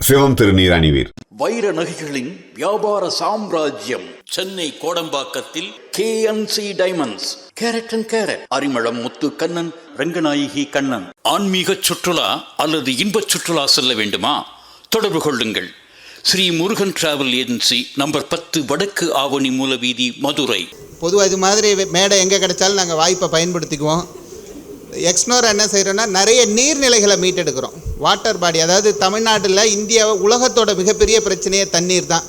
சிவம் திருநீர் அணிவீர் வைர நகைகளின் வியாபார சாம்ராஜ்யம் Chennai கோடம்பாக்கத்தில் KNC diamonds. Carat and carat. Arimalam Muthu Kannan Ranganayaki Kannan. ஆன்மீக சுற்றுலா அல்லது இன்பச் சுற்றுலா செல்ல வேண்டுமா? தொடர்பு கொள்ளுங்கள். Sri Murugan travel agency number பத்து வடக்கு ஆவணி மூலவீதி மதுரை. பொதுவாக இது மாதிரி வே- மேடை எங்கே கிடைச்சாலும் நாங்கள் வாய்ப்பை பயன்படுத்திக்குவோம். எக்ஸ்னோர் என்ன செய்கிறோன்னா நிறைய நீர்நிலைகளை மீட்டெடுக்கிறோம். வாட்டர் பாடி அதாவது தமிழ்நாட்டில் இந்தியாவை உலகத்தோட மிகப்பெரிய பிரச்சனையே தண்ணீர் தான்.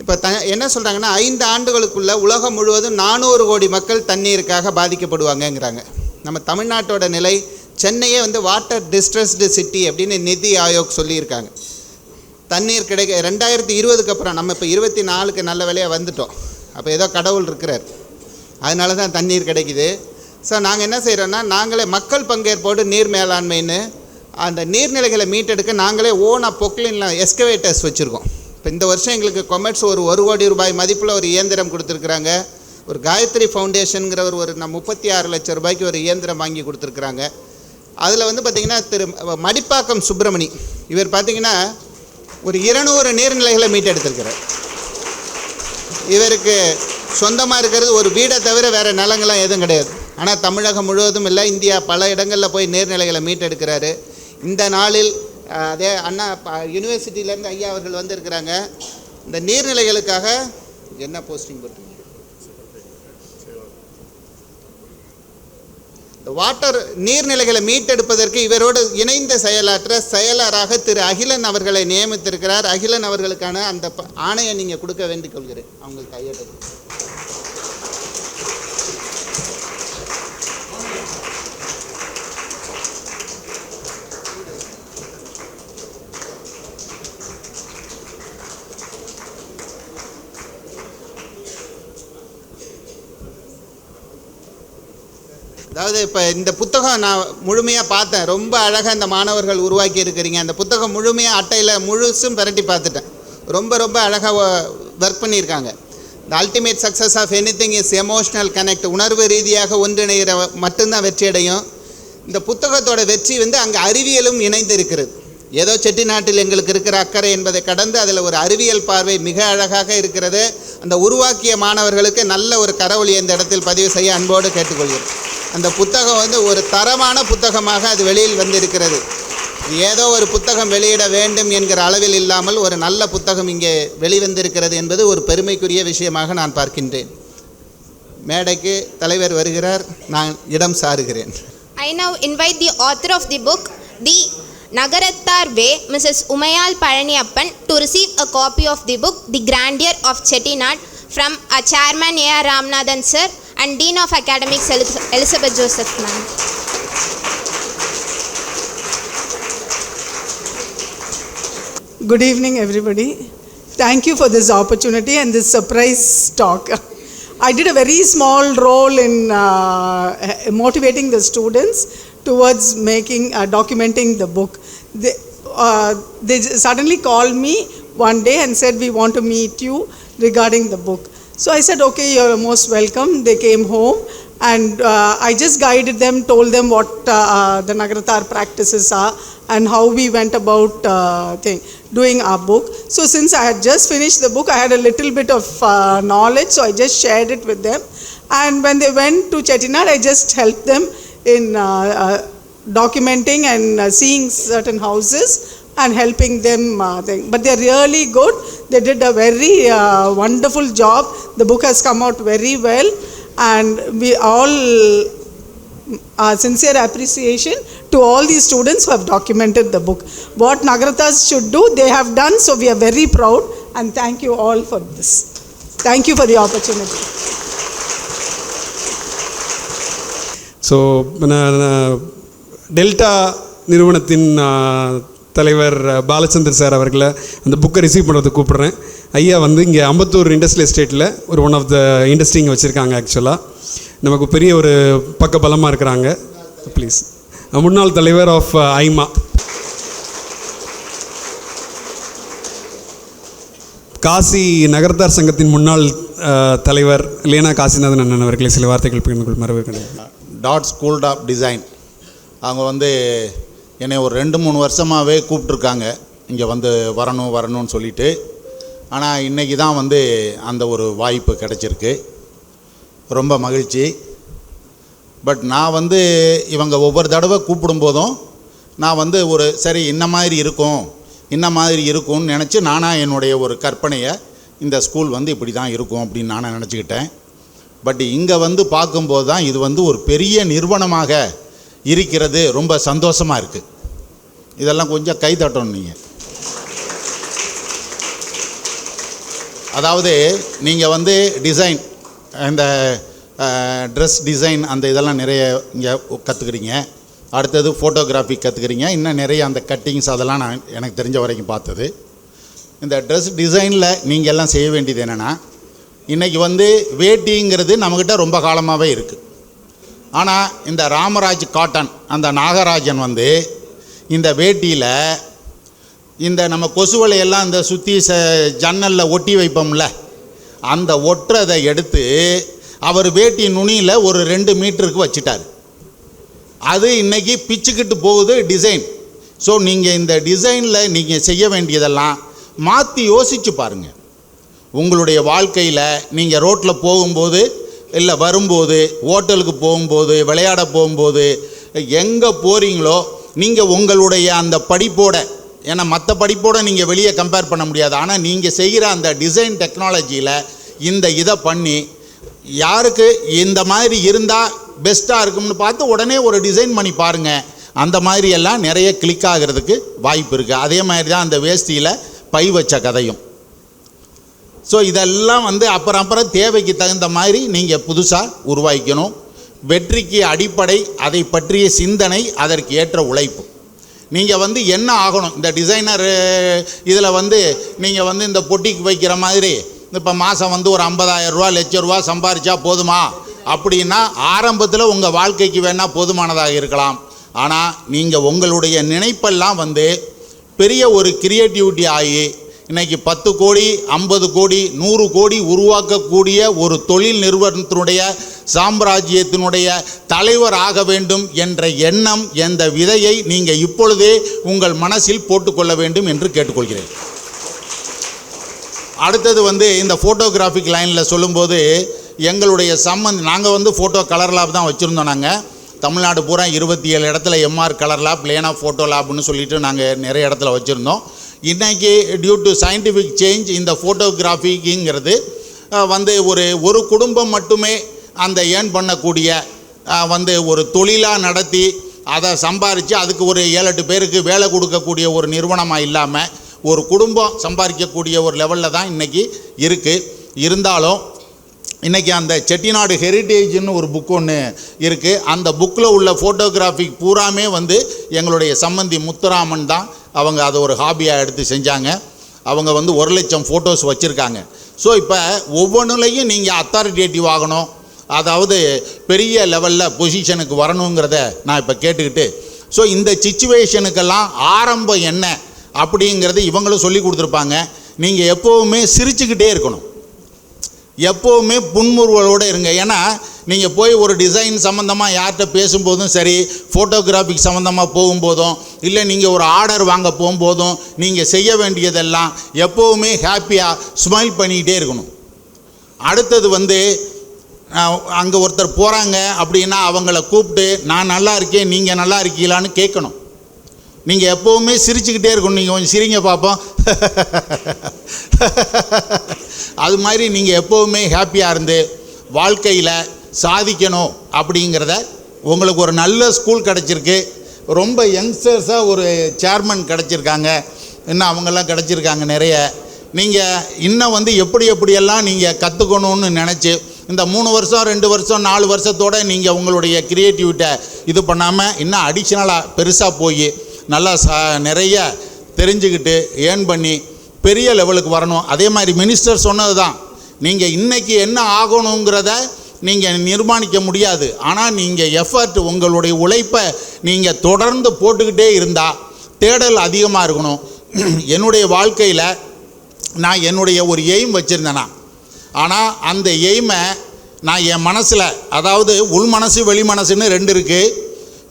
இப்போ த என்ன சொல்கிறாங்கன்னா ஐந்து ஆண்டுகளுக்குள்ள உலகம் முழுவதும் நானூறு கோடி மக்கள் தண்ணீருக்காக பாதிக்கப்படுவாங்கங்கிறாங்க. நம்ம தமிழ்நாட்டோட நிலை சென்னையே வந்து வாட்டர் டிஸ்ட்ரஸ்டு சிட்டி அப்படின்னு நிதி ஆயோக் சொல்லியிருக்காங்க. தண்ணீர் கிடைக்க ரெண்டாயிரத்தி இருபதுக்கு அப்புறம் நம்ம இப்போ இருபத்தி நாலுக்கு நல்ல வேலையாக வந்துட்டோம். அப்போ ஏதோ கடவுள் இருக்கிறார். அதனால தான் தண்ணீர் கிடைக்குது. ஸோ நாங்கள் என்ன செய்கிறோன்னா நாங்களே மக்கள் பங்கேற்போடு நீர் மேலாண்மைன்னு அந்த நீர்நிலைகளை மீட்டெடுக்க நாங்களே ஓனாக பொக்லின்லாம் எஸ்கவேட்டர்ஸ் வச்சுருக்கோம். இப்போ இந்த வருஷம் எங்களுக்கு கொமெட்ஸ் ஒரு ஒரு கோடி ரூபாய் மதிப்பில் ஒரு இயந்திரம் கொடுத்துருக்குறாங்க. ஒரு காயத்ரி ஃபவுண்டேஷனுங்கிற ஒரு ஒரு நான் முப்பத்தி ஆறு லட்சம் ரூபாய்க்கு ஒரு இயந்திரம் வாங்கி கொடுத்துருக்குறாங்க. அதில் வந்து பார்த்திங்கன்னா திரு மடிப்பாக்கம் சுப்பிரமணி. இவர் பார்த்திங்கன்னா ஒரு இருநூறு நீர்நிலைகளை மீட்டெடுத்திருக்கிறார். இவருக்கு சொந்தமாக இருக்கிறது ஒரு வீடை தவிர வேறு நிலங்கள்லாம் எதுவும் கிடையாது. ஆனால் தமிழகம் முழுவதும் இல்லை. இந்தியா பல இடங்களில் போய் நீர்நிலைகளை மீட்டெடுக்கிறாரு. இந்த நாளில் அதே அண்ணா யூனிவர்சிட்டியிலேருந்து ஐயா அவர்கள் வந்திருக்கிறாங்க. இந்த நீர்நிலைகளுக்காக என்ன போஸ்டிங் போட்டு இந்த வாட்டர் நீர்நிலைகளை மீட்டெடுப்பதற்கு இவரோடு இணைந்த செயலாற்ற செயலராக திரு அகிலன் அவர்களை நியமித்திருக்கிறார். அகிலன் அவர்களுக்கான அந்த ஆணையை நீங்கள் கொடுக்க வேண்டிக் கொள்கிறேன். அவங்களுக்கு கையெழுத்து. அதாவது இப்போ இந்த புத்தகம் நான் முழுமையாக பார்த்தேன். ரொம்ப அழகாக இந்த மாணவர்கள் உருவாக்கி இருக்கிறீங்க. அந்த புத்தகம் முழுமையாக அட்டையில் முழுசும் விரட்டி பார்த்துட்டேன். ரொம்ப ரொம்ப அழகாக ஒர்க் பண்ணியிருக்காங்க. The ultimate success of anything is emotional connect உணர்வு ரீதியாக ஒன்றிணைகிற மட்டும்தான் வெற்றி அடையும். இந்த புத்தகத்தோட வெற்றி வந்து அங்கே அறிவியலும் இணைந்து இருக்கிறது. ஏதோ செட்டிநாட்டில் எங்களுக்கு இருக்கிற அக்கறை என்பதை கடந்து அதில் ஒரு அறிவியல் பார்வை மிக அழகாக இருக்கிறது. அந்த உருவாக்கிய மாணவர்களுக்கு நல்ல ஒரு கரவொலி இந்த இடத்தில் பதிவு செய்ய அன்போடு கேட்டுக்கொள்கிறேன். அந்த புத்தகம் வந்து ஒரு தரமான புத்தகமாக அது வெளியில் வந்திருக்கிறது. ஏதோ ஒரு புத்தகம் வெளியிட வேண்டும் என்கிற அளவில் இல்லாமல் ஒரு நல்ல புத்தகம் இங்கே வெளிவந்திருக்கிறது என்பது ஒரு பெருமைக்குரிய விஷயமாக நான் பார்க்கின்றேன். மேடைக்கு தலைவர் வருகிறார் நான் இடம் சாருகிறேன். I now invite the author of the book the Nagarathar way Mrs Umayal Palaniappan to receive a copy of the book the grandeur of Chettinad from a chairman A R Ramanathan sir and Dean of Academics Elizabeth Joseph ma'am. Good evening, everybody. Thank you for this opportunity and this surprise talk. I did a very small role in uh, motivating the students towards making, uh, documenting the book. They, uh, they suddenly called me one day and said, We want to meet you regarding the book. So I said, Okay, you're most welcome. They came home and uh, I just guided them, told them what uh, uh, the Nagaratar practices are and how we went about uh, thing, doing our book. So since I had just finished the book, I had a little bit of uh, knowledge, so I just shared it with them. And when they went to Chettinad, I just helped them in uh, uh, documenting and uh, seeing certain houses and helping them. Uh, thing. But they're really good. They did a very uh, wonderful job. The book has come out very well, and we all uh, sincere appreciation to all these students who have documented the book. What Nagaratas should do, they have done, so we are very proud and thank you all for this. Thank you for the opportunity. So நான் delta நிறுவனத்தின் ஆ, தலைவர் Balachander sir அவர்களை அந்த புக்கை receive பண்ணுறதுக்கு கூப்பிட்றேன். ஐயா வந்து இங்கே அம்பத்தூர் இண்டஸ்ட்ரியல் எஸ்டேட்டில் ஒரு ஒன் ஆஃப் த இண்டஸ்ட்ரி இங்கே வச்சுருக்காங்க ஆக்சுவலாக நமக்கு பெரிய ஒரு பக்க பலமாக இருக்கிறாங்க. ப்ளீஸ் முன்னாள் தலைவர் ஆஃப் ஐமா. காசி நகரத்தார் சங்கத்தின் முன்னாள் தலைவர் லீனா காசிநாதன் அண்ணன் அவர்களை சில வார்த்தைகள் பகிர்ந்து கொள்ளுமாறு மறவு டாட் ஸ்கூல் ஆஃப் டிசைன் அவங்க வந்து என்னை ஒரு ரெண்டு மூணு வருஷமாகவே கூப்பிட்ருக்காங்க இங்கே வந்து வரணும் வரணும்னு சொல்லிட்டு. ஆனால் இன்றைக்கி தான் வந்து அந்த ஒரு வாய்ப்பு கிடச்சிருக்கு. ரொம்ப மகிழ்ச்சி. பட் நான் வந்து இவங்க ஒவ்வொரு தடவை கூப்பிடும்போதும் நான் வந்து ஒரு சரி இந்த மாதிரி இருக்கும் இந்த மாதிரி இருக்கும்னு நினச்சி நானாக என்னுடைய ஒரு கற்பனையை இந்த ஸ்கூல் வந்து இப்படி தான் இருக்கும் அப்படின்னு நான் நினச்சிக்கிட்டேன். பட் இங்கே வந்து பார்க்கும்போது தான் இது வந்து ஒரு பெரிய நிறுவனமாக இருக்கிறது ரொம்ப சந்தோஷமாக இருக்குது இதெல்லாம் கொஞ்சம் கை தட்டணும் நீங்கள் அதாவது நீங்கள் வந்து டிசைன் இந்த ட்ரெஸ் டிசைன் அந்த இதெல்லாம் நிறைய இங்கே கற்றுக்குறீங்க அடுத்தது ஃபோட்டோகிராஃபி கற்றுக்குறீங்க இன்னும் நிறைய அந்த கட்டிங்ஸ் அதெல்லாம் நான் எனக்கு தெரிஞ்ச வரைக்கும் பார்த்தது. இந்த ட்ரெஸ் டிசைனில் நீங்கள் எல்லாம் செய்ய வேண்டியது என்னென்னா இன்றைக்கி வந்து வேட்டிங்கிறது நம்மக்கிட்ட ரொம்ப காலமாகவே இருக்குது ஆனால் இந்த ராமராஜ் காட்டன் அந்த நாகராஜன் வந்து இந்த வேட்டியில் இந்த நம்ம கொசுவலையெல்லாம் இந்த சுற்றி ச ஜன்னலில் ஒட்டி வைப்போம்ல அந்த ஒட்டுறதை எடுத்து அவர் வேட்டி நுனியில் ஒரு ரெண்டு மீட்டருக்கு வச்சுட்டார். அது இன்னைக்கு பிச்சுக்கிட்டு போகுது டிசைன். ஸோ நீங்கள் இந்த டிசைனில் நீங்கள் செய்ய வேண்டியதெல்லாம் மாற்றி யோசித்து பாருங்கள் உங்களுடைய வாழ்க்கையில் நீங்கள் ரோட்டில் போகும்போது இல்லை வரும்போது ஹோட்டலுக்கு போகும்போது விளையாட போகும்போது எங்கே போகிறீங்களோ நீங்கள் உங்களுடைய அந்த படிப்போட ஏன்னா மற்ற படிப்போட நீங்கள் வெளியே கம்பேர் பண்ண முடியாது. ஆனால் நீங்கள் செய்கிற அந்த டிசைன் டெக்னாலஜியில் இந்த இதை பண்ணி யாருக்கு இந்த மாதிரி இருந்தால் பெஸ்ட்டாக இருக்கும்னு பார்த்து உடனே ஒரு டிசைன் பண்ணி பாருங்கள் அந்த மாதிரி எல்லாம் நிறைய கிளிக் ஆகிறதுக்கு வாய்ப்பு இருக்குது அதே மாதிரி தான் அந்த வேஷ்டியில் பை வச்ச கதையும். ஸோ இதெல்லாம் வந்து அப்புறம் அப்புறம் தேவைக்கு தகுந்த மாதிரி நீங்கள் புதுசாக உருவாக்கணும். வெற்றிக்கு அடிப்படை அதை பற்றிய சிந்தனை அதற்கு ஏற்ற உழைப்பு. நீங்கள் வந்து என்ன ஆகணும்? இந்த டிசைனர் இதில் வந்து நீங்கள் வந்து இந்த பொட்டிக்கு வைக்கிற மாதிரி இப்போ மாதம் வந்து ஒரு 50000 ரூபா லட்ச ரூபா சம்பாரிச்சா போதுமா? அப்படின்னா ஆரம்பத்தில் உங்கள் வாழ்க்கைக்கு வேணால் போதுமானதாக இருக்கலாம். ஆனால் நீங்கள் உங்களுடைய நினைப்பெல்லாம் வந்து பெரிய ஒரு கிரியேட்டிவிட்டி ஆகி இன்னைக்கு பத்து கோடி ஐம்பது கோடி நூறு கோடி உருவாக்கக்கூடிய ஒரு தொழில் நிறுவனத்தினுடைய சாம்ராஜ்யத்தினுடைய தலைவர் ஆக வேண்டும் என்ற எண்ணம் என்ற விதையை நீங்கள் இப்பொழுதே உங்கள் மனசில் போட்டுக்கொள்ள வேண்டும் என்று கேட்டுக்கொள்கிறேன். அடுத்தது வந்து இந்த ஃபோட்டோகிராஃபிக் லைனில் சொல்லும்போது எங்களுடைய சம்மந்த் நாங்கள் வந்து ஃபோட்டோ கலர் லேப் தான் வச்சுருந்தோம் நாங்கள் தமிழ்நாடு பூரா இருபத்தி ஏழு இடத்துல MR colour lab Lena photo லேப்னு சொல்லிட்டு நாங்கள் நிறைய இடத்துல வச்சுருந்தோம். இன்றைக்கி டியூ டு சயின்டிஃபிக் சேஞ்ச் இந்த ஃபோட்டோகிராஃபிங்கிறது வந்து ஒரு ஒரு குடும்பம் மட்டுமே அந்த ஏர்ன் பண்ணக்கூடிய வந்து ஒரு தொழிலாக நடத்தி அதை சம்பாரித்து அதுக்கு ஒரு ஏழு எட்டு பேருக்கு வேலை கொடுக்கக்கூடிய ஒரு நிறுவனமாக இல்லாமல் ஒரு குடும்பம் சம்பாதிக்கக்கூடிய ஒரு லெவலில் தான் இன்றைக்கி இருக்குது இருந்தாலும் இன்றைக்கி அந்த செட்டிநாடு ஹெரிட்டேஜ்னு ஒரு புக் ஒன்று இருக்குது அந்த புக்கில் உள்ள ஃபோட்டோகிராஃபிக் பூராமே வந்து எங்களுடைய சம்மந்தி முத்துராமன் தான். அவங்க அதை ஒரு ஹாபியாக எடுத்து செஞ்சாங்க. அவங்க வந்து ஒரு லட்சம் ஃபோட்டோஸ் வச்சுருக்காங்க. ஸோ இப்போ ஒவ்வொன்றுலையும் நீங்கள் அத்தாரிட்டேட்டிவ் ஆகணும். அதாவது பெரிய லெவலில் பொசிஷனுக்கு வரணுங்கிறத நான் இப்போ கேட்டுக்கிட்டு ஸோ இந்த சுச்சுவேஷனுக்கெல்லாம் ஆரம்பம் என்ன அப்படிங்கிறது இவங்களும் சொல்லி கொடுத்துருப்பாங்க. நீங்கள் எப்போவுமே சிரிச்சுக்கிட்டே இருக்கணும். எப்போவுமே புன்முறுவலோடு இருங்க. ஏன்னா நீங்கள் போய் ஒரு டிசைன் சம்மந்தமாக யார்கிட்ட பேசும்போதும் சரி ஃபோட்டோகிராஃபிக் சம்மந்தமாக போகும்போதும் இல்லை நீங்கள் ஒரு ஆர்டர் வாங்க போகும்போதும் நீங்கள் செய்ய வேண்டியதெல்லாம் எப்போவுமே ஹாப்பியாக ஸ்மைல் பண்ணிக்கிட்டே இருக்கணும். அடுத்தது வந்து அங்கே ஒருத்தர் போகிறாங்க அப்படின்னா அவங்கள கூப்பிட்டு நான் நல்லா இருக்கேன் நீங்கள் நல்லா இருக்கீங்களான்னு கேட்கணும். நீங்கள் எப்போவுமே சிரிச்சுக்கிட்டே இருக்கணும். நீங்கள் கொஞ்சம் சிரிங்க பார்ப்போம் அது மாதிரி நீங்கள் எப்போவுமே ஹாப்பியாக இருந்து வாழ்க்கையில் சாதிக்கணும் அப்படிங்கிறத உங்களுக்கு ஒரு நல்ல ஸ்கூல் கிடச்சிருக்கு. ரொம்ப யங்ஸ்டர்ஸாக ஒரு சேர்மன் கிடச்சிருக்காங்க. இன்னும் அவங்கெல்லாம் கிடச்சிருக்காங்க நிறைய. நீங்கள் இன்னும் வந்து எப்படி எப்படியெல்லாம் நீங்கள் கற்றுக்கணும்னு நினச்சி இந்த மூணு வருஷம் ரெண்டு வருஷம் நாலு வருஷத்தோடு நீங்கள் உங்களுடைய க்ரியேட்டிவிட்டை இது பண்ணாமல் இன்னும் அடிஷ்னலாக பெருசாக போய் நல்லா ச நிறைய தெரிஞ்சுக்கிட்டு ஏர்ன் பண்ணி பெரிய லெவலுக்கு வரணும். அதே மாதிரி மினிஸ்டர் சொன்னது தான் நீங்கள் இன்றைக்கி என்ன ஆகணுங்கிறத நீங்கள் நிர்மாணிக்க முடியாது. ஆனால் நீங்கள் எஃபர்ட் உங்களுடைய உழைப்பை நீங்கள் தொடர்ந்து போட்டுக்கிட்டே இருந்தால் தேடல் அதிகமாக இருக்கணும். என்னுடைய வாழ்க்கையில் நான் என்னுடைய ஒரு எய்ம் வச்சுருந்தேனா. ஆனால் அந்த எய்மை நான் என் மனசில் அதாவது உள் மனசு வெளி மனசுன்னு ரெண்டு இருக்குது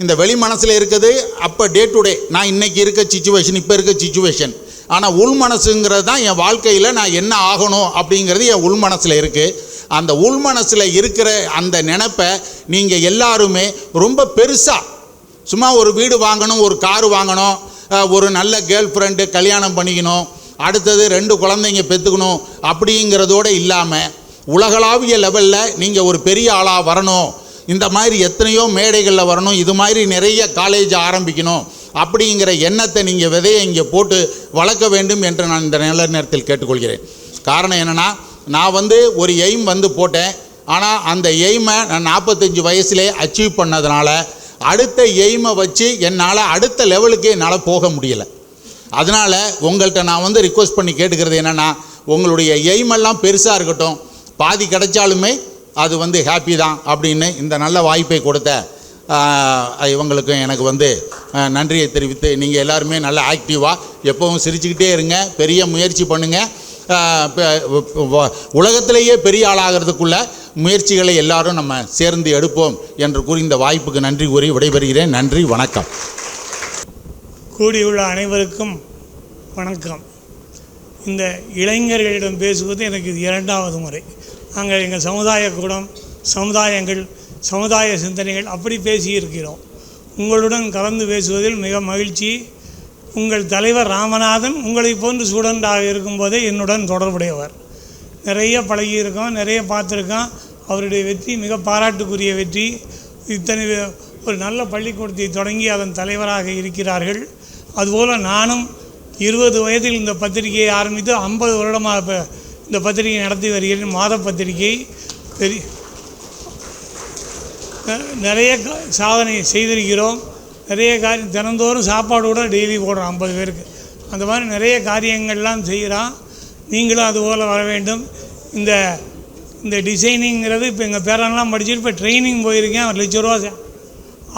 இந்த வெளி மனசில் இருக்குது. அப்போ டே டு டே நான் இன்றைக்கி இருக்க சுச்சுவேஷன் இப்போ இருக்க சுச்சுவேஷன் ஆனால் உள் மனசுங்கிறது தான் என் வாழ்க்கையில் நான் என்ன ஆகணும் அப்படிங்கிறது என் உள் மனசில் இருக்குது அந்த உள் மனசில் இருக்கிற அந்த நினப்பை நீங்கள் எல்லாருமே ரொம்ப பெருசாக சும்மா ஒரு வீடு வாங்கணும் ஒரு கார் வாங்கணும் ஒரு நல்ல கேர்ள் ஃப்ரெண்டு கல்யாணம் பண்ணிக்கணும் அடுத்தது ரெண்டு குழந்தைங்க பெற்றுக்கணும் அப்படிங்கிறதோடு இல்லாமல் உலகளாவிய லெவலில் நீங்கள் ஒரு பெரிய ஆளாக வரணும். இந்த மாதிரி எத்தனையோ மேடைகளில் வரணும் இது மாதிரி நிறைய காலேஜ் ஆரம்பிக்கணும் அப்படிங்கிற எண்ணத்தை நீங்கள் விதையை இங்கே போட்டு வளர்க்க வேண்டும் என்று நான் இந்த நல்ல நேரத்தில் கேட்டுக்கொள்கிறேன். காரணம் என்னென்னா நான் வந்து ஒரு எய்ம் வந்து போட்டேன். ஆனால் அந்த எய்மை நான் நாற்பத்தஞ்சு வயசுலே அச்சீவ் பண்ணதுனால அடுத்த எய்மை வச்சு என்னால் அடுத்த லெவலுக்கு என்னால் போக முடியலை. அதனால் உங்கள்கிட்ட நான் வந்து ரிக்வஸ்ட் பண்ணி கேட்டுக்கிறது என்னென்னா உங்களுடைய எய்மெல்லாம் பெருசாக இருக்கட்டும். பாதி கிடைச்சாலுமே அது வந்து ஹாப்பி தான் அப்படின்னு இந்த நல்ல வாய்ப்பை கொடுத்த இவங்களுக்கும் எனக்கு வந்து நன்றியை தெரிவித்து நீங்கள் எல்லாருமே நல்ல ஆக்டிவாக எப்பவும் சிரிச்சுக்கிட்டே இருங்க பெரிய முயற்சி பண்ணுங்கள் உலகத்திலேயே பெரிய ஆளாகிறதுக்குள்ள முயற்சிகளை எல்லாரும் நம்ம சேர்ந்து எடுப்போம் என்று கூறி இந்த வாய்ப்புக்கு நன்றி கூறி விடைபெறுகிறேன். நன்றி வணக்கம். கூடியுள்ள அனைவருக்கும் வணக்கம். இந்த இளைஞர்களிடம் பேசுவது எனக்கு இது இரண்டாவது முறை. நாங்கள் எங்கள் சமுதாய கூடம் சமுதாயங்கள் சமுதாய சிந்தனைகள் அப்படி பேசியிருக்கிறோம். உங்களுடன் கலந்து பேசுவதில் மிக மகிழ்ச்சி. உங்கள் தலைவர் ராமநாதன் உங்களை போன்று ஸ்டூடெண்டாக இருக்கும்போதே என்னுடன் தொடர்புடையவர். நிறைய பழகியிருக்கோம் நிறைய பார்த்துருக்கோம் அவருடைய வெற்றி மிக பாராட்டுக்குரிய வெற்றி. இத்தனை ஒரு நல்ல பள்ளிக்கூடத்தை தொடங்கி அதன் தலைவராக இருக்கிறார்கள். அதுபோல் நானும் இருபது வயதில் இந்த பத்திரிகையை ஆரம்பித்து ஐம்பது வருடமாக இப்போ இந்த பத்திரிகை நடத்தி வருகிறேன் மாத பத்திரிகை பெரிய நிறைய சாதனை செய்திருக்கிறோம். நிறைய காரியம் தினந்தோறும் சாப்பாடு கூட டெய்லி போடுறோம் ஐம்பது பேருக்கு. அந்த மாதிரி நிறைய காரியங்கள்லாம் செய்கிறான். நீங்களும் அதுபோல் வர வேண்டும். இந்த இந்த டிசைனிங்கிறது இப்போ எங்கள் பேரெல்லாம் படிச்சுட்டு இப்போ ட்ரைனிங் போயிருக்கேன். ஒரு லட்ச ரூபா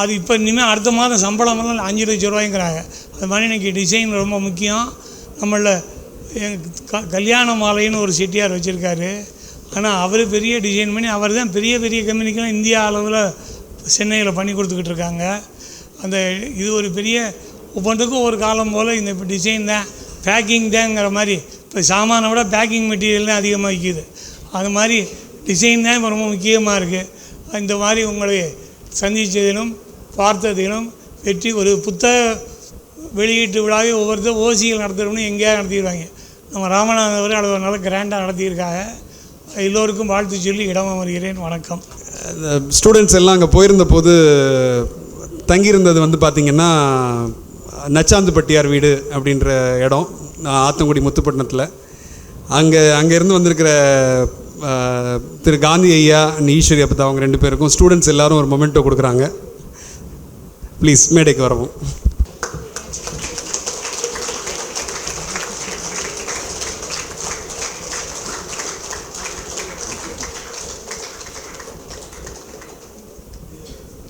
அது இப்போ இனிமேல் அடுத்த மாதம் சம்பளமெல்லாம் அஞ்சு லட்ச ரூபாய்ங்கிறாங்க. அது மாதிரி இன்றைக்கி டிசைன் ரொம்ப முக்கியம். நம்மளை எங்க க கல்யாண மாலைன்னு ஒரு செட்டியார் வச்சுருக்காரு. ஆனால் அவர் பெரிய டிசைன் பண்ணி அவர் தான் பெரிய பெரிய கம்பெனிக்கெல்லாம் இந்தியா அளவில் சென்னையில் பண்ணி கொடுத்துக்கிட்டு இருக்காங்க. அந்த இது ஒரு பெரிய ஒவ்வொன்றுக்கும் ஒரு காலம் போல் இந்த இப்போ டிசைன் தான் பேக்கிங் தாங்கிற மாதிரி. இப்போ சாமானை விட பேக்கிங் மெட்டீரியல் தான் அதிகமாக விற்கிது அது மாதிரி டிசைன் தான் இப்போ ரொம்ப முக்கியமாக இருக்குது இந்த மாதிரி உங்களை சந்தித்ததிலும் பார்த்ததிலும் வெற்றி ஒரு புத்தக வெளியீட்டு விழாவே ஒவ்வொருத்தர் ஓசிகள் நடத்துகிறோம்னு எங்கேயாவது நடத்திடுவாங்க. நம்ம ராமநாதபுரம் அவர் நல்ல கிராண்டாக நடத்தியிருக்காங்க. எல்லோருக்கும் வாழ்த்து சொல்லி இடம் அமர்கிறேன். வணக்கம். ஸ்டூடெண்ட்ஸ் எல்லாம் அங்கே போயிருந்த போது தங்கியிருந்தது வந்து பார்த்திங்கன்னா நச்சாந்துப்பட்டியார் வீடு அப்படின்ற இடம் ஆத்தங்குடி முத்துப்பட்டினத்தில். அங்கே அங்கேருந்து வந்திருக்கிற திரு காந்தி ஐயா and ஈஸ்வரி அப்பத்தா அவங்க ரெண்டு பேருக்கும் ஸ்டூடெண்ட்ஸ் எல்லாரும் ஒரு மொமெண்ட்டோ கொடுக்குறாங்க. ப்ளீஸ் மேடைக்கு வரவும்.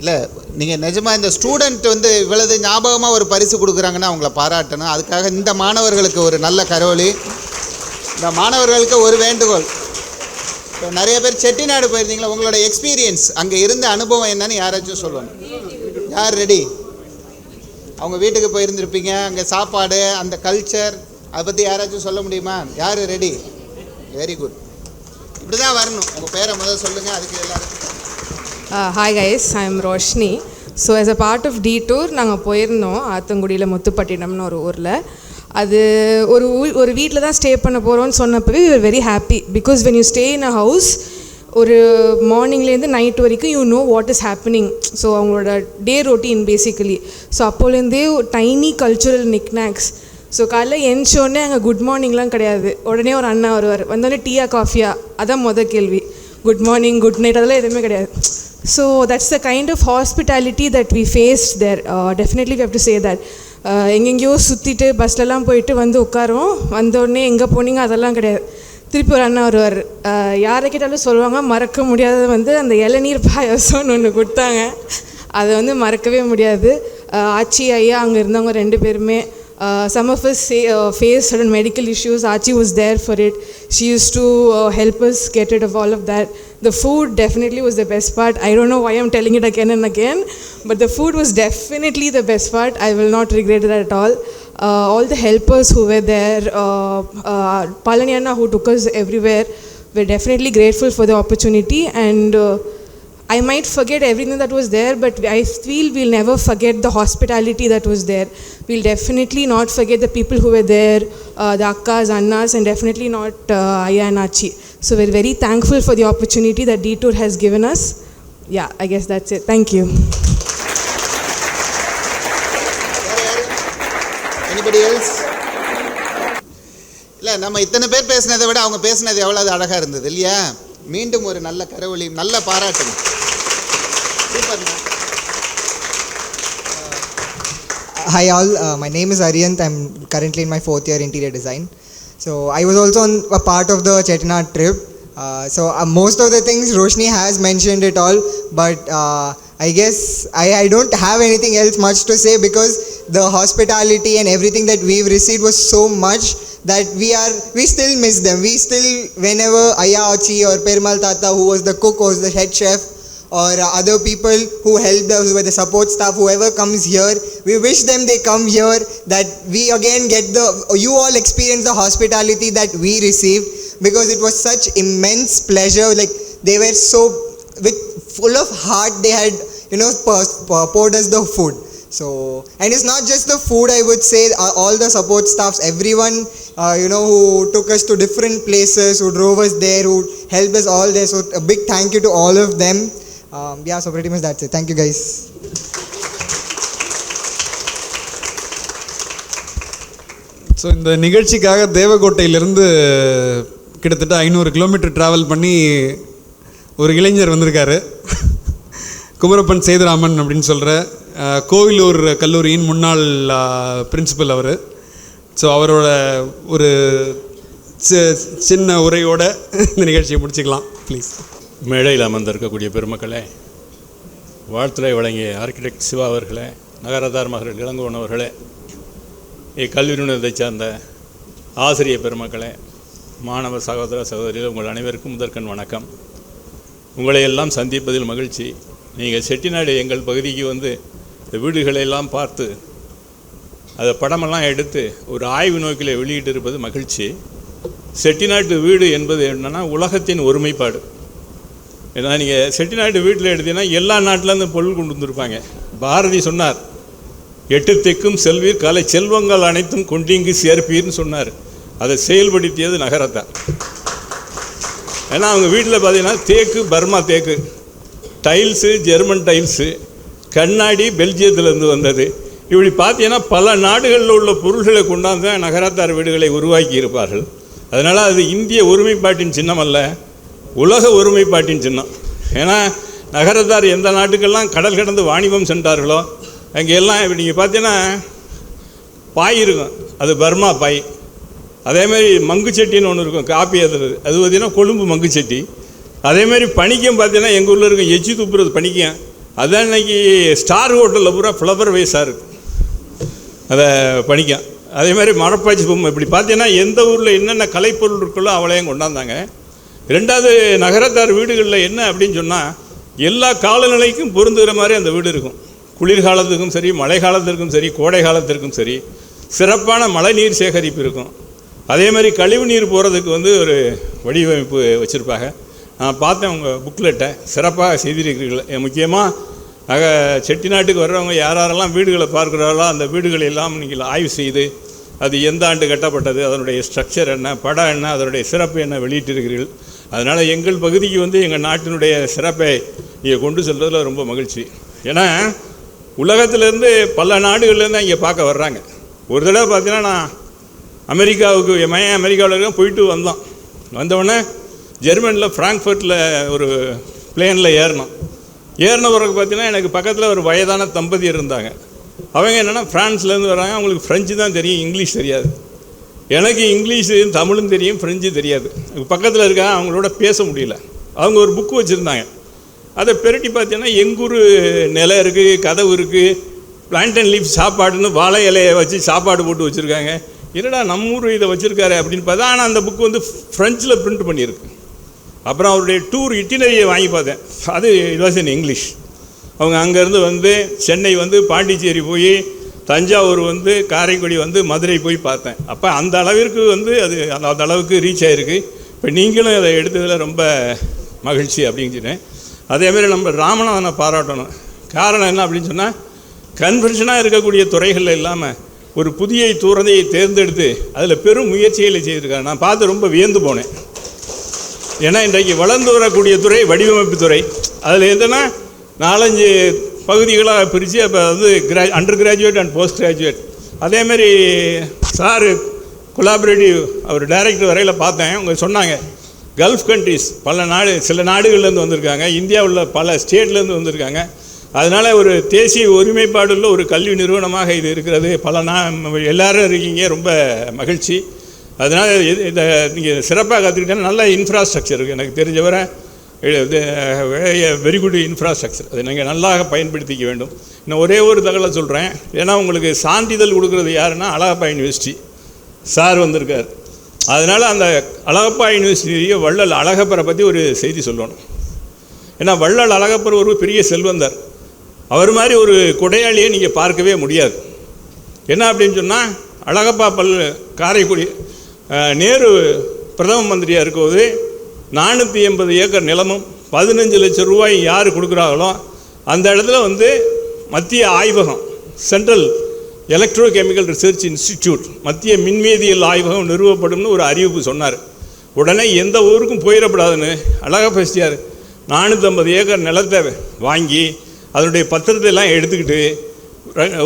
இல்லை நீங்கள் நிஜமாக இந்த ஸ்டூடெண்ட் வந்து இவ்வளவு ஞாபகமாக ஒரு பரிசு கொடுக்குறாங்கன்னா அவங்கள பாராட்டணும். அதுக்காக இந்த மாணவர்களுக்கு ஒரு நல்ல கரோலி. இந்த மாணவர்களுக்கு ஒரு வேண்டுகோள். இப்போ நிறைய பேர் செட்டிநாடு போயிருந்தீங்களா? உங்களோட எக்ஸ்பீரியன்ஸ் அங்கே இருந்த அனுபவம் என்னன்னு யாராச்சும் சொல்லணும். யார் ரெடி அவங்க வீட்டுக்கு போயிருந்திருப்பீங்க. அங்கே சாப்பாடு அந்த கல்ச்சர் அதை பற்றி யாராச்சும் சொல்ல முடியுமா? யார் ரெடி வெரி குட் இப்படி தான் வரணும். உங்கள் பேரை முதல் சொல்லுங்கள் அதுக்கு எல்லாருக்கும் hi guys I am Roshini so as a part of the tour நாங்கள் போயிருந்தோம் ஆத்தங்குடியில் முத்துப்பட்டினம்னு ஒரு ஊரில். அது ஒரு ஊ- ஒரு வீட்டில் தான் ஸ்டே பண்ண போகிறோம்னு சொன்னப்பவே you're very happy because when you stay in a house ஒரு மார்னிங்லேருந்து நைட் வரைக்கும் you know what is happening so அவங்களோட டே ரொட்டீன் பேசிக்கலி ஸோ அப்போலேருந்தே டைனி கல்ச்சுரல் நிக்னாக்ஸ் ஸோ காலைல எந்திச்சோடனே அங்கே குட் மார்னிங்லாம் கிடையாது. உடனே ஒரு அண்ணா வருவார். வந்தோடனே டீயா காஃபியா? அதான் மொதல் கேள்வி. குட் மார்னிங் குட் நைட் அதெல்லாம் எதுவுமே கிடையாது. So that's the kind of hospitality that we face there definitely how to say that எங்கெங்கேயோ சுற்றிட்டு பஸ்லலாம் போயிட்டு வந்து உட்காரோம் வந்தோடனே எங்கே போனீங்க? அதெல்லாம் கிடையாது. திருப்பி ஒரு அண்ணா வருவார். யாரை கேட்டாலும் சொல்லுவாங்க மறக்க முடியாதது வந்து அந்த இளநீர் பாயாசம்னு ஒன்று கொடுத்தாங்க. அதை வந்து மறக்கவே முடியாது. ஆச்சி ஐயா அங்கே இருந்தவங்க ரெண்டு பேருமே. Uh, some of us say, uh, face certain medical issues. Archie was there for it. She used to uh, help us get rid of all of that. The food definitely was the best part. I don't know why I'm telling it again and again, but the food was definitely the best part. I will not regret it at all. Uh, all the helpers who were there, uh, uh, Palaniana who took us everywhere, we're definitely grateful for the opportunity and. Uh, I might forget everything that was there, but I feel we'll never forget the hospitality that was there. We'll definitely not forget the people who were there, uh, the Akkas, Annas, and definitely not uh, Aya and Achi. So we're very thankful for the opportunity that Detour has given us. Yeah, I guess that's it. Thank you. Anybody else இல்லை நம்ம இத்தனை பேர் பேசினதை விட அவங்க பேசினது எவ்வளவு அழகாக இருந்தது இல்லையா மீண்டும் ஒரு நல்ல கரவொலி நல்ல பாராட்டுங்க Hi all, uh, my name is Aryant. I'm currently in my fourth year interior design. So I was also on a part of the Chettinad trip. Uh, so uh, most of the things Roshni has mentioned it all, but uh, I guess I, I don't have anything else much to say because the hospitality and everything that we've received was so much that we are we still miss them. We still whenever Aya Achi or Permal Tata, who was the cook, was the head chef, or uh, other people who helped us with the support staff, whoever comes here, we wish them they come here that we again get the, you all experience the hospitality that we received because it was such immense pleasure. Like they were so, with full of heart, they had, you know, pour- pour- poured us the food. So, and it's not just the food, I would say, uh, all the support staffs, everyone, uh, you know, who took us to different places, who drove us there, who helped us all there. So, a big thank you to all of them. Um, yeah, so pretty much that's it. Thank you, guys. So இந்த நிகழ்ச்சிக்காக தேவகோட்டையிலிருந்து கிட்டத்தட்ட ஐநூறு kilometre travel பண்ணி ஒரு இளைஞர் வந்திருக்காரு குமரப்பன் சேதுராமன் அப்படின்னு சொல்கிற கோவிலூர் கல்லூரியின் முன்னாள் பிரின்சிபல் அவர் ஸோ அவரோட ஒரு சின்ன உரையோட இந்த நிகழ்ச்சியை முடிச்சுக்கலாம் ப்ளீஸ் மேடையில் அமர்ந்திருக்கக்கூடிய பெருமக்களே வாழ்த்துறை வழங்கிய ஆர்கிடெக்ட் சிவா அவர்களே நகரதார் மகர்கள் இளங்கோன் அவர்களே இக்கல்வி நிறுவனத்தைச் சார்ந்த ஆசிரியர் பெருமக்களே மாணவ சகோதர சகோதரிகள் உங்கள் அனைவருக்கும் முதற்கண் வணக்கம். உங்களை எல்லாம் சந்திப்பதில் மகிழ்ச்சி. நீங்கள் செட்டிநாடு எங்கள் பகுதிக்கு வந்து இந்த வீடுகளையெல்லாம் பார்த்து அதை படமெல்லாம் எடுத்து ஒரு ஆய்வு நோக்கில் வெளியிட்டிருப்பது மகிழ்ச்சி. செட்டிநாட்டு வீடு என்பது என்னென்னா உலகத்தின் ஒருமைப்பாடு. ஏன்னா நீங்கள் செட்டிநாட்டு வீட்டில் எடுத்தீங்கன்னா எல்லா நாட்டிலேருந்து பொருள் கொண்டு வந்திருப்பாங்க. பாரதி சொன்னார் எட்டு தெக்கும் செல்வீர் கலை செல்வங்கள் அனைத்தும் கொண்டிங்கு சேர்ப்பீர்னு சொன்னார். அதை செயல்படுத்தியது நகரத்தார் ஏன்னா அவங்க வீட்டில் பார்த்தீங்கன்னா தேக்கு பர்மா தேக்கு. Tiles German tiles. கண்ணாடி பெல்ஜியத்திலேருந்து வந்தது. இப்படி பார்த்தீங்கன்னா பல நாடுகளில் உள்ள பொருள்களை கொண்டாந்து தான் வீடுகளை உருவாக்கி இருப்பார்கள் அதனால் அது இந்திய ஒருமைப்பாட்டின் சின்னம் அல்ல உலக ஒருமைப்பாட்டின்னு சின்னம். ஏன்னா நகரத்தார் எந்த நாட்டுக்கெல்லாம் கடல் கடந்து வாணிபம் சென்றார்களோ அங்கே எல்லாம் இப்படி நீங்கள் பார்த்தீங்கன்னா பாய் இருக்கும். அது பர்மா பாய். அதேமாரி மங்குச்சட்டின்னு ஒன்று இருக்கும் காப்பி அது அது பார்த்தீங்கன்னா கொழும்பு மங்குச்சட்டி அதேமாரி பனிக்கம் பார்த்தீங்கன்னா எங்கள் ஊரில் இருக்கும் எச்சு துப்புறது பனிக்கம். அதான் இன்னைக்கு ஸ்டார் ஹோட்டலில் பூரா ஃப்ளவர் வைஸாக இருக்குது அதை பனிக்கம். அதே மாதிரி மரப்பாச்சி பொம்மை. இப்படி பார்த்தீங்கன்னா எந்த ஊரில் என்னென்ன கலைப்பொருள் இருக்குள்ளோ அவளையும் கொண்டாந்தாங்க. ரெண்டாவது நகரத்தார் வீடுகளில் என்ன அப்படின்னு சொன்னால் எல்லா காலநிலைக்கும் பொருந்துகிற மாதிரி அந்த வீடு இருக்கும். குளிர்காலத்துக்கும் சரி மழை காலத்திற்கும் சரி கோடை காலத்திற்கும் சரி சிறப்பான மழைநீர் சேகரிப்பு இருக்கும். அதே மாதிரி கழிவு நீர் போகிறதுக்கு வந்து ஒரு வடிவமைப்பு வச்சுருப்பாங்க. நான் பார்த்தேன் உங்கள் புக்லெட்டை சிறப்பாக செய்திருக்கிறீர்கள். முக்கியமாக ஆக செட்டிநாட்டுக்கு வர்றவங்க யார் யாரெல்லாம் வீடுகளை பார்க்குறாங்களோ அந்த வீடுகளை எல்லாம் நீங்கள் ஆய்வு செய்து அது எந்த ஆண்டு கட்டப்பட்டது அதனுடைய ஸ்ட்ரக்சர் என்ன படம் என்ன அதனுடைய சிறப்பு என்ன வெளியிட்டிருக்கிறீர்கள். அதனால் எங்கள் பகுதிக்கு வந்து எங்கள் நாட்டினுடைய சிறப்பை இங்கே கொண்டு செல்வதில் ரொம்ப மகிழ்ச்சி. ஏன்னா உலகத்திலேருந்து பல நாடுகள்லேருந்து இங்கே பார்க்க வர்றாங்க. ஒரு தடவை பார்த்தீங்கன்னா நான் அமெரிக்காவுக்கு என் மையன் அமெரிக்காவில் இருக்க போயிட்டு வந்தோம் வந்தவுடனே ஜெர்மனியில் ஃப்ராங்க்ஃபர்ட்டில் ஒரு பிளேனில் ஏறினோம். ஏறின பிறகு பார்த்தீங்கன்னா எனக்கு பக்கத்தில் ஒரு வயதான தம்பதி இருந்தாங்க. அவங்க என்னென்னா ஃப்ரான்ஸ்லேருந்து வராங்க. அவங்களுக்கு ஃப்ரெஞ்சு தான் தெரியும் இங்கிலீஷ் தெரியாது. எனக்கு இங்கிலீஷு தமிழும் தெரியும் ஃப்ரெஞ்சு தெரியாது. பக்கத்தில் இருக்க அவங்களோட பேச முடியல. அவங்க ஒரு புக்கு வச்சுருந்தாங்க. அதை பெருட்டி பார்த்தீங்கன்னா எங்கூர் நிலம் இருக்குது கதவு இருக்குது பிளான்டன் லீஃப் சாப்பாடுன்னு வாழை இலையை வச்சு சாப்பாடு போட்டு வச்சுருக்காங்க. என்னடா நம்ம ஊர் இதை வச்சுருக்காரு அப்படின்னு பார்த்தா ஆனால் அந்த புக்கு வந்து ஃப்ரெஞ்சில் பிரிண்ட் பண்ணியிருக்கு. அப்புறம் அவருடைய டூர் இட்டினரியை வாங்கி பார்த்தேன். அது இட் வாஸ் இன் இங்கிலீஷ் அவங்க அங்கேருந்து வந்து சென்னை வந்து பாண்டிச்சேரி போய் தஞ்சாவூர் வந்து காரைக்குடி வந்து மதுரை போய் பார்த்தேன். அப்போ அந்த அளவிற்கு வந்து அது அந்த அந்த அளவுக்கு ரீச் ஆகிருக்கு இப்போ நீங்களும் அதை எடுத்ததில் ரொம்ப மகிழ்ச்சி அப்படின்னு சொன்னேன் அதேமாதிரி நம்ம ராமநாதனை பாராட்டணும். காரணம் என்ன அப்படின்னு சொன்னால் கன்வென்ஷனாக இருக்கக்கூடிய துறைகளில் இல்லாமல் ஒரு புதிய துறதையை தேர்ந்தெடுத்து அதில் பெரும் முயற்சிகளை செய்திருக்காரு நான் பார்த்து ரொம்ப வியந்து போனேன். ஏன்னா இன்றைக்கு வளர்ந்து வரக்கூடிய துறை வடிவமைப்பு துறை அதில் எதுனா நாலஞ்சு பகுதிகளாக பிரித்து அப்போ வந்து கிரா undergraduate and postgraduate அதேமாரி சார் கொலாபரேட்டிவ் அவர் டைரக்டர் வரையில் பார்த்தேன். அவங்க சொன்னாங்க கல்ஃப் கண்ட்ரிஸ் பல நாடு சில நாடுகள்லேருந்து வந்திருக்காங்க. இந்தியாவில் பல ஸ்டேட்லேருந்து வந்திருக்காங்க. அதனால் ஒரு தேசிய ஒருமைப்பாடுள்ள ஒரு கல்வி நிறுவனமாக இது இருக்கிறது. பல நா எல்லோரும் இருக்கீங்க. ரொம்ப மகிழ்ச்சி. அதனால் இதை நீங்கள் சிறப்பாக கற்றுக்கிட்டேன்னா நல்ல இன்ஃப்ராஸ்ட்ரக்சர் இருக்குது எனக்கு தெரிஞ்சவரை வெரி குட் இன்ஃப்ராஸ்ட்ரக்சர் அதை நீங்கள் நல்லாக பயன்படுத்திக்க வேண்டும். நான் ஒரே ஒரு தகவலை சொல்கிறேன் ஏன்னா உங்களுக்கு சான்றிதழ் கொடுக்குறது யாருன்னா அழகப்பா யூனிவர்சிட்டி சார் வந்திருக்கார். அதனால் அந்த அழகப்பா யூனிவர்சிட்டியை வள்ளல் அழகப்பரை பற்றி ஒரு செய்தி சொல்லணும். ஏன்னா வள்ளல் அழகப்பர் ஒரு பெரிய செல்வந்தர். அவர் மாதிரி ஒரு கொடையாளியை நீங்கள் பார்க்கவே முடியாது. என்ன அப்படின்னு சொன்னால் அழகப்பா பல் காரைக்குடி நேரு பிரதம மந்திரியாக இருக்கும்போது நானூற்றி எண்பது ஏக்கர் நிலமும் பதினஞ்சு லட்சம் ரூபாய் யார் கொடுக்குறாங்களோ அந்த இடத்துல வந்து மத்திய ஆய்வகம் central electrochemical research institute மத்திய மின்வேதியியல் ஆய்வகம் நிறுவப்படும்னு ஒரு அறிவிப்பு சொன்னார். உடனே எந்த ஊருக்கும் போயிடக்கூடாதுன்னு பேசியார் நானூற்றம்பது ஏக்கர் நிலத்தை வாங்கி அதனுடைய பத்திரத்தை எல்லாம் எடுத்துக்கிட்டு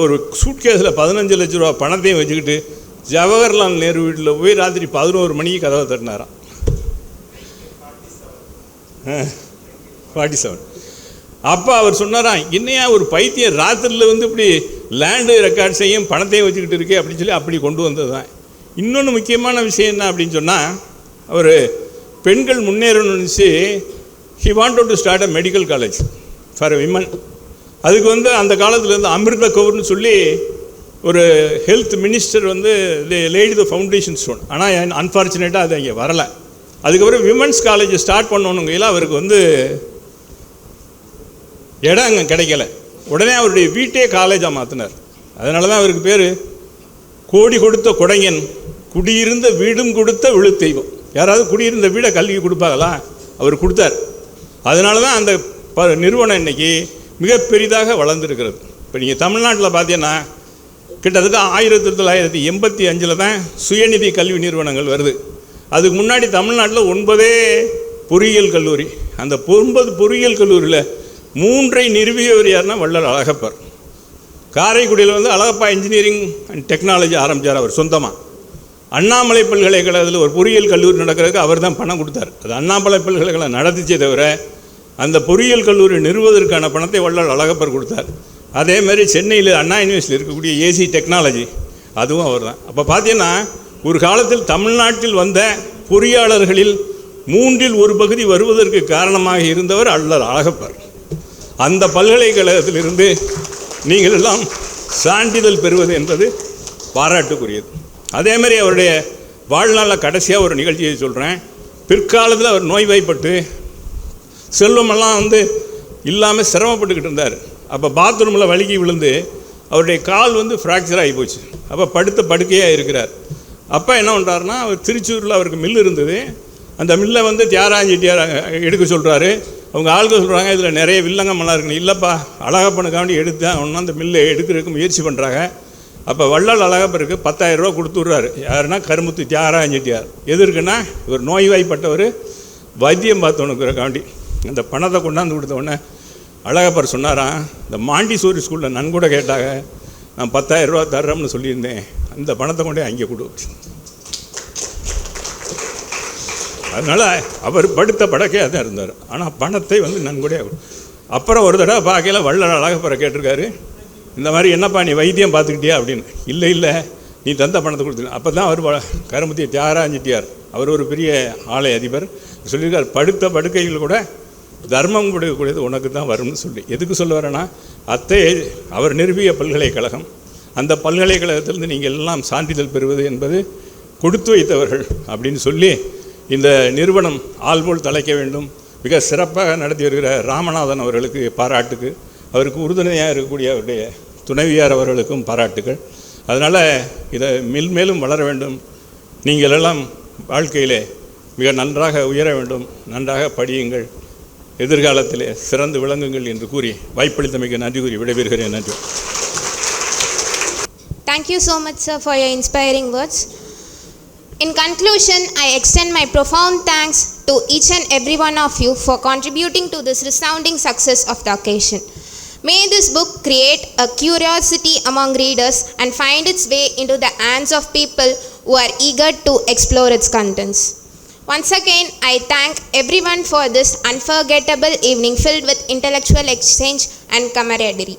ஒரு சூட்கேஸில் பதினஞ்சு லட்ச ரூபா பணத்தையும் வச்சுக்கிட்டு ஜவஹர்லால் நேரு வீட்டில் போய் ராத்திரி பதினோரு மணிக்கு கதவை தட்டினாராம். ஃபார்ட்டி செவன் அப்போ அவர் சொன்னாராம் என்னையா ஒரு பைத்தியம் ராத்திரியில் வந்து இப்படி லேண்டு ரெக்கார்ட்ஸையும் பணத்தையும் வச்சுக்கிட்டு இருக்கே? அப்படின்னு சொல்லி அப்படி கொண்டு வந்தது தான் இன்னொன்று முக்கியமான விஷயம் என்ன அப்படின்னு சொன்னால் அவர் பெண்கள் முன்னேறணும்னுச்சு நினச்சி he wanted to start a medical college for women அதுக்கு வந்து அந்த காலத்துலேருந்து அமிர்த கவுர்னு சொல்லி ஒரு ஹெல்த் மினிஸ்டர் வந்து லேடி த ஃபவுண்டேஷன் ஸ்டோன் ஆனால் அன்ஃபார்ச்சுனேட்டாக அது இங்கே வரலை. அதுக்கப்புறம் விமன்ஸ் காலேஜ் ஸ்டார்ட் பண்ணணுங்கையில் அவருக்கு வந்து இடம் அங்கே கிடைக்கல. உடனே அவருடைய வீட்டே காலேஜாக மாற்றினார் அதனால தான் அவருக்கு பேர் கோடி கொடுத்த குடையன் குடியிருந்த வீடும் கொடுத்த விழுத்தெய்வம். யாராவது குடியிருந்த வீடை கல்வி கொடுப்பாங்களா? அவர் கொடுத்தார். அதனால தான் அந்த ப நிறுவனம் இன்னைக்கு மிக பெரிதாக வளர்ந்துருக்கிறது. இப்போ நீங்கள் தமிழ்நாட்டில் பார்த்தீங்கன்னா கிட்டத்தட்ட ஆயிரத்தி தொள்ளாயிரத்தி எண்பத்தி அஞ்சில் தான் சுயநிதி கல்வி நிறுவனங்கள் வருது. அதுக்கு முன்னாடி தமிழ்நாட்டில் ஒன்பதே பொறியியல் கல்லூரி. அந்த ஒன்பது பொறியியல் கல்லூரியில் மூன்றை நிறுவியவர் யாருன்னா வள்ளல் அழகப்பர். காரைக்குடியில் வந்து அழகப்பா இன்ஜினியரிங் அண்ட் டெக்னாலஜி ஆரம்பித்தார் அவர் சொந்தமாக அண்ணாமலை பல்கலைக்கழகத்தில் ஒரு பொறியியல் கல்லூரி நடக்கிறதுக்கு அவர் தான் பணம் கொடுத்தார். அது அண்ணாமலை பல்கலைக்கழகம் நடத்திச்சே தவிர அந்த பொறியியல் கல்லூரி நிறுவதற்கான பணத்தை வள்ளல் அழகப்பர் கொடுத்தார். அதே மாதிரி சென்னையில் அண்ணா யூனிவர்சிட்டியில் இருக்கக்கூடிய ஏசி டெக்னாலஜி அதுவும் அவர் தான் அப்போ பார்த்தீங்கன்னா ஒரு காலத்தில் தமிழ்நாட்டில் வந்த பொறியாளர்களில் மூன்றில் ஒரு பகுதி வருவதற்கு காரணமாக இருந்தவர் அல்லர் அழகப்பர் அந்த பல்கலைக்கழகத்திலிருந்து நீங்கள் எல்லாம் சான்றிதழ் பெறுவது என்பது பாராட்டுக்குரியது. அதே மாதிரி அவருடைய வாழ்நாளில் கடைசியாக ஒரு நிகழ்ச்சியை சொல்கிறேன் பிற்காலத்தில் அவர் நோய்வாய்ப்பட்டு செல்வமெல்லாம் வந்து இல்லாமல் சிரமப்பட்டுக்கிட்டு இருந்தார். அப்போ பாத்ரூமில் வழுகி விழுந்து அவருடைய கால் வந்து ஃப்ராக்சர் ஆகி போச்சு. அப்போ படுத்த படுக்கையாக இருக்கிறார். அப்போ என்ன பண்ணுறாருன்னா அவர் திருச்சூரில் அவருக்கு மில் இருந்தது. அந்த மில்லை வந்து தியாகராஜன் செட்டியார் எடுக்க சொல்கிறாரு அவங்க ஆளுங்க சொல்கிறாங்க இதில் நிறைய வில்லங்கமெல்லாம் இருக்குன்னு இல்லைப்பா அழகப்பனுக்காண்டி எடுத்தேன் ஒன்றும் அந்த மில்லை எடுக்கிறதுக்கு முயற்சி பண்ணுறாங்க அப்போ வள்ளல் அழகப்பருக்கு பத்தாயிரம் ரூபா யாருன்னா கருமுத்து தியாகராஜன் செட்டியார். இருக்குன்னா இவர் நோய்வாய்ப்பட்டவர் வைத்தியம் பார்த்தவனுக்குறக்காண்டி அந்த பணத்தை கொண்டாந்து கொடுத்தவொடனே அழகப்பர் சொன்னாராம் இந்த மாண்டிசோரி ஸ்கூலில் நன்கூட கேட்டாங்க. நான் பத்தாயிரம் ரூபா தர்றோம்னு சொல்லியிருந்தேன். இந்த பணத்தை கொண்டே அங்கே கொடு. அதனால் அவர் படுத்த படக்கையாக தான் இருந்தார். ஆனால் பணத்தை வந்து நன்கொடையாக அப்புறம் ஒரு தடவை பார்க்கல வள்ளல் அழகப்பற கேட்டிருக்காரு. இந்த மாதிரி என்னப்பா நீ வைத்தியம் பார்த்துக்கிட்டியா அப்படின்னு. இல்லை இல்லை நீ தந்த பணத்தை கொடுத்து அப்போ தான் அவர் வ- தியாகராஞ்சிட்டியார் அவர் ஒரு பெரிய ஆலய அதிபர். சொல்லியிருக்கார் படுத்த படுக்கைகள் கூட தர்மம் கொடுக்கக்கூடியது உனக்கு தான் வரும்னு சொல்லி. எதுக்கு சொல்ல வரேன்னா அத்தை அவர் நிறுவிய பல்கலைக்கழகம். அந்த பல்கலைக்கழகத்திலிருந்து நீங்கள் எல்லாம் சான்றிதழ் பெறுவது என்பது கொடுத்து வைத்தவர்கள் அப்படின்னு சொல்லி இந்த நிறுவனம் ஆள்போல் தலைக்க வேண்டும். மிக சிறப்பாக நடத்தி வருகிற ராமநாதன் அவர்களுக்கு பாராட்டுக்கு அவருக்கு உறுதுணையாக இருக்கக்கூடிய அவருடைய துணைவியார் அவர்களுக்கும் பாராட்டுகள் அதனால் இதை மெல்மேலும் வளர வேண்டும். நீங்கள் எல்லாம் வாழ்க்கையிலே மிக நன்றாக உயர வேண்டும். நன்றாக படியுங்கள். எதிர்காலத்திலே சிறந்து விளங்குங்கள் என்று கூறி வாய்ப்பளித்தமைக்கு நன்றி கூறி விடைபெறுகிறேன். நன்றி. Thank you so much, sir, for your inspiring words. In conclusion, I extend my profound thanks to each and every one of you for contributing to this resounding success of the occasion. May this book create a curiosity among readers and find its way into the hands of people who are eager to explore its contents. Once again, I thank everyone for this unforgettable evening filled with intellectual exchange and camaraderie.